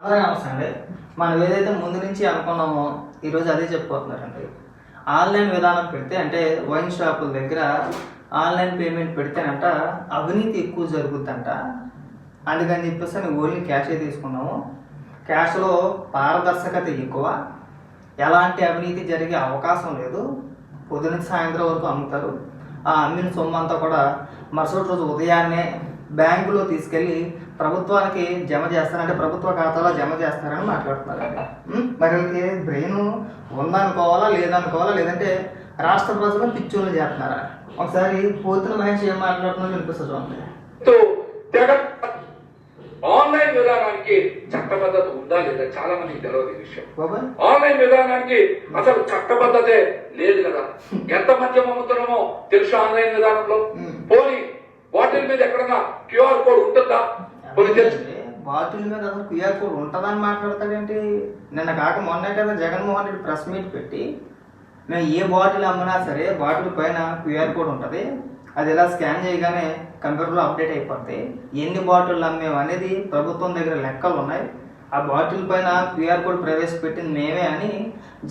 అలాగే నమస్తే అండి మనం ఏదైతే ముందు నుంచి అనుకున్నామో ఈరోజు అదే చెప్పుకోతున్నారండి ఆన్లైన్ విధానం పెడితే అంటే వైన్ షాపుల దగ్గర ఆన్లైన్ పేమెంట్ పెడితేనంట అవినీతి ఎక్కువ జరుగుద్దంట అందుకని చెప్పేసి అని ఓన్లీ క్యాషే తీసుకున్నాము. క్యాష్లో పారదర్శకత ఎక్కువ. ఎలాంటి అవినీతి జరిగే అవకాశం లేదు. పొద్దున సాయంత్రం వరకు అమ్ముతారు. ఆ అమ్మిన సొమ్ము అంతా కూడా మరుసటి రోజు ఉదయాన్నే బ్యాంకులో తీసుకెళ్ళి ప్రభుత్వానికి జమ చేస్తారంటే ప్రభుత్వ ఖాతాలో జమ చేస్తారని మాట్లాడుతున్నారండి? మరి వీళ్ళకి బ్రెయిన్ ఉందనుకోవాలా లేదనుకోవాలా? లేదంటే రాష్ట్ర ప్రజలు పిచ్చోళ్ళు చేస్తున్నారా? ఒకసారి పోతున్న మహేష్ ఏం మాట్లాడుతున్నా వినిపిస్తుంది చూడండి. ఆన్లైన్ విధానానికి చట్టబద్ధత ఉందా లేదా? చాలా మందికి తెలియదు ఈ విషయం. ఆన్లైన్ విధానానికి అసలు చట్టబద్ధతే లేదు కదా. ఎంత మద్యం అమ్ముతున్నామో తెలుసు ఆన్లైన్ విధానంలో. పోనీ మీద ఎక్కడన్నా క్యూఆర్ కోడ్ ఉంటుందా? బాటిల్ మీద అసలు క్యూఆర్ కోడ్ ఉంటుందని మాట్లాడతాడేంటి? నిన్న కాక మొన్నే కదా జగన్మోహన్ రెడ్డి ప్రెస్ మీట్ పెట్టి మేము ఏ బాటిల్ అమ్మినా సరే బాటిల్ పైన క్యూఆర్ కోడ్ ఉంటుంది. అది ఇలా స్కాన్ చేయగానే కంప్యూటర్లో అప్డేట్ అయిపోద్ది. ఎన్ని బాటిల్ అమ్మేము అనేది ప్రభుత్వం దగ్గర లెక్కలు ఉన్నాయి. ఆ బాటిల్ పైన క్యూఆర్ కోడ్ ప్రవేశపెట్టింది మేమే అని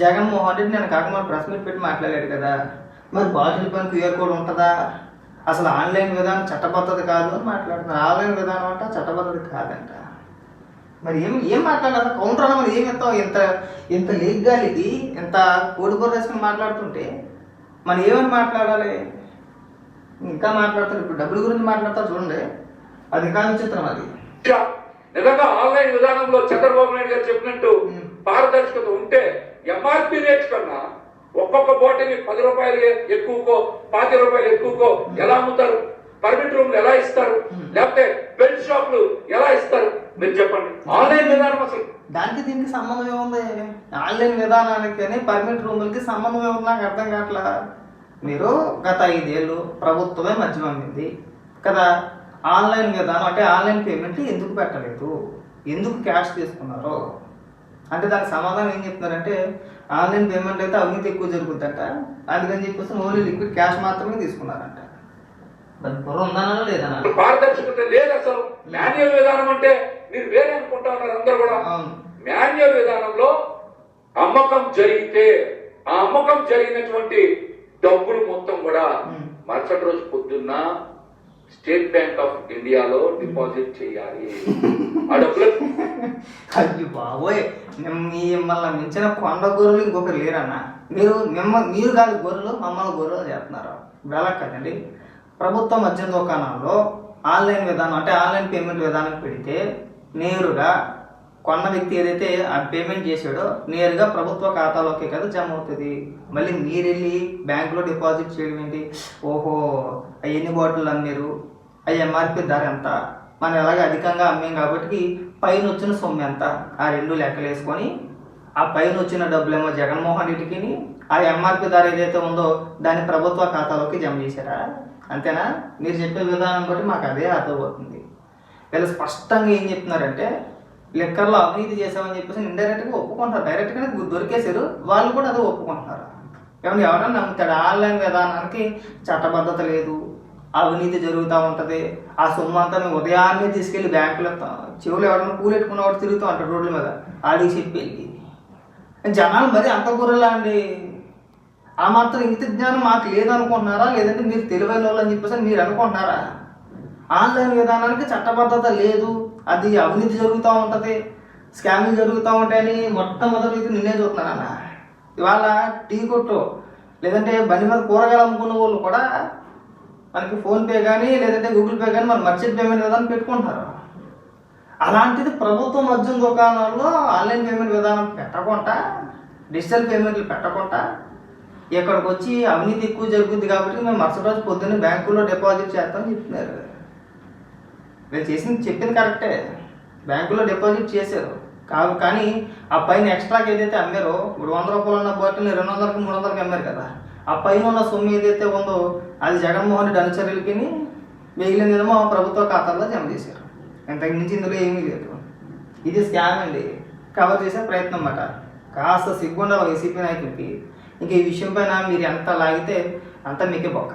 జగన్మోహన్ రెడ్డి నేను కాక మన ప్రెస్ మీట్ పెట్టి మాట్లాడాడు కదా. మరి బాటిల్ పైన క్యూఆర్ కోడ్ ఉంటుందా? అసలు ఆన్లైన్ విధానం చట్టబద్ధత కాదు అని మాట్లాడుతున్నారు ఆన్లైన్ విధానం అంట చట్టబద్ధత కాదంట. మరి ఏం ఏం మాట్లాడాలి? కౌంటర్ అన్న మరి ఏం ఇస్తాం ఇంత ఇంత లీగాలిటీ ఇంత కోడిబుర్ర వేసుకుని మాట్లాడుతుంటే మనం ఏమని మాట్లాడాలి? ఇంకా మాట్లాడతారు. ఇప్పుడు డబ్బుల గురించి మాట్లాడతారు చూడండి. అది ఇంకా విచిత్రం అది. నిజంగా ఆన్లైన్ విధానంలో చంద్రబాబు నాయుడు గారు చెప్పినట్టు. పారదర్శకత ఉంటే ఎంఆర్పి రేట్స్ కన్నా ఒక్కొక్క బాటిల్ పది రూపాయలు ఎక్కువకో పాతి రూపాయలు ఎక్కువకో ఎలా అమ్ముతారు? పర్మిట్ రూమ్లు ఎలా ఇస్తారు? మ్మ్. లేకపోతే బెల్ట్ షాపులు ఎలా ఇస్తారు? మీరు చెప్పండి. ఆన్లైన్ విధానం అసలు. దానికి దీనికి సంబంధం ఏముంది? ఆన్లైన్ విధానానికి కానీ పర్మిట్ రూములకి సంబంధం ఏముంది? నాకు అర్థం కావట్లా. మీరు గత ఐదేళ్ళు ప్రభుత్వమే మధ్య పంపింది కదా? ఆన్లైన్ విధానం అంటే ఆన్లైన్ పేమెంట్ ఎందుకు పెట్టలేదు? ఎందుకు క్యాష్ తీసుకున్నారు? అంటే దానికి సమాధానం ఏం చెప్తున్నారంటే ఆన్లైన్ పేమెంట్ అయితే అవినీతి ఎక్కువ జరుగుతుందట. అందుకని చెప్పేసి ఓన్లీ లిక్విడ్ క్యాష్ మాత్రమే తీసుకున్నారంట. పారదర్శకత లేదు అసలు. మాన్యువల్ విధానం అంటే మీరు వేరే అనుకుంటా ఉన్నారు అందరు కూడా. మాన్యువల్ విధానంలో అమ్మకం జరిగితే ఆ అమ్మకం జరిగినటువంటి డబ్బులు మొత్తం కూడా. మరుసటి రోజు పొద్దున్న స్టేట్ బ్యాంక్ ఆఫ్ ఇండియాలో డిపాజిట్ చేయాలి. ఆ డబ్బులు అయ్యో బాబోయ్ మిమ్మల్ని మించిన కొండ గొర్రెలు ఇంకొకరు లేరన్నా. మీరు మిమ్మ మీరు కాదు గొర్రెలు మమ్మల్ని గొర్రెలు చేస్తున్నారు. ఇప్పుడు కదండి ప్రభుత్వ మద్యం దుకాణాల్లో ఆన్లైన్ విధానం అంటే ఆన్లైన్ పేమెంట్ విధానం పెడితే నేరుగా కొన్న వ్యక్తి ఏదైతే ఆ పేమెంట్ చేశాడో నేరుగా ప్రభుత్వ ఖాతాలోకి కదా జమ అవుతుంది. మళ్ళీ మీరు వెళ్ళి బ్యాంకులో డిపాజిట్ చేయడం ఏంటి? ఓహో అవి ఎన్ని బాటిల్ అమ్మారు? అవి ఎంఆర్పి ధర ఎంత? మనం ఎలాగ అధికంగా అమ్మాం కాబట్టి పైన వచ్చిన సొమ్ము ఎంత? ఆ రెండు లెక్కలు వేసుకొని ఆ పైన వచ్చిన డబ్బులేమో జగన్మోహన్ రెడ్డికి ఆ ఎంఆర్పి ధర ఏదైతే ఉందో దాన్ని ప్రభుత్వ ఖాతాలోకి జమ చేశారా? అంతేనా? మీరు చెప్పే విధానం బట్టి మాకు అదే అర్థమవుతుంది. వీళ్ళు స్పష్టంగా ఏం చెప్తున్నారంటే లెక్కర్లో అవినీతి చేసామని చెప్పేసి ఇండైరెక్ట్గా ఒప్పుకుంటారు డైరెక్ట్గానే దొరికేశారు. వాళ్ళు కూడా అదే ఒప్పుకుంటున్నారు. ఏమన్నా ఎవరన్నా నమ్ముతాడు ఆన్లైన్ విధానానికి చట్టబద్ధత లేదు. అవినీతి జరుగుతూ ఉంటుంది. ఆ సొమ్ము అంతా మేము ఉదయాన్నే తీసుకెళ్ళి బ్యాంకులో చెవులు ఎవరైనా కూలెట్టుకున్న వాడు తిరుగుతూ ఉంటాడు రోడ్ల మీద. ఆడికి చెప్పి వెళ్ళి జనాలు మరి అంత గుర్రలా అండి? ఆ మాత్రం ఇంత జ్ఞానం మాకు లేదనుకుంటున్నారా? లేదంటే మీరు తెలివైన వాళ్ళు అని చెప్పేసి మీరు అనుకుంటున్నారా? ఆన్లైన్ విధానానికి చట్టబద్ధత లేదు. అది అవినీతి జరుగుతూ ఉంటుంది. స్కామ్లు జరుగుతూ ఉంటాయని మొట్టమొదటి నిన్నే చూస్తున్నానన్న ఇవాళ టీ కొట్టు లేదంటే బండి మీద కూరగాయలు అమ్ముకున్న వాళ్ళు కూడా మనకి ఫోన్పే కానీ లేదంటే గూగుల్ పే కానీ మన మర్చెంట్ పేమెంట్ విధానం పెట్టుకుంటారు. అలాంటిది ప్రభుత్వం మద్యం దుకాణాల్లో ఆన్లైన్ పేమెంట్ విధానం పెట్టకుండా డిజిటల్ పేమెంట్లు పెట్టకుండా ఇక్కడికి వచ్చి అవినీతి ఎక్కువ జరుగుద్ది కాబట్టి మేము మరుసటి రోజు పొద్దున్నే బ్యాంకులో డిపాజిట్ చేస్తామని చెప్తున్నారు. వీళ్ళు చేసింది చెప్పింది కరెక్టే. బ్యాంకులో డిపాజిట్ చేశారు. కాదు కానీ ఆ పైన ఎక్స్ట్రాకి ఏదైతే అమ్మారో ఇప్పుడు వంద రూపాయలు ఉన్న బాటిల్ని రెండు వందలకి మూడు వందలకి అమ్మారు కదా. ఆ పైన ఉన్న సొమ్ము ఏదైతే ఉందో అది జగన్మోహన్ రెడ్డి అనుచరులకి మిగిలినదేమో ప్రభుత్వ ఖాతాల్లో జమ చేశారు. ఇంతకు మించి ఇందులో ఏమీ లేదు. ఇది స్కామ్ అండి. కవర్ చేసే ప్రయత్నం అన్నమాట కాస్త సిగ్గుండాలి వైసీపీ నాయకుడికి ఇంక ఈ విషయం పైన మీరు ఎంత లాగితే అంత మీకే బొక్క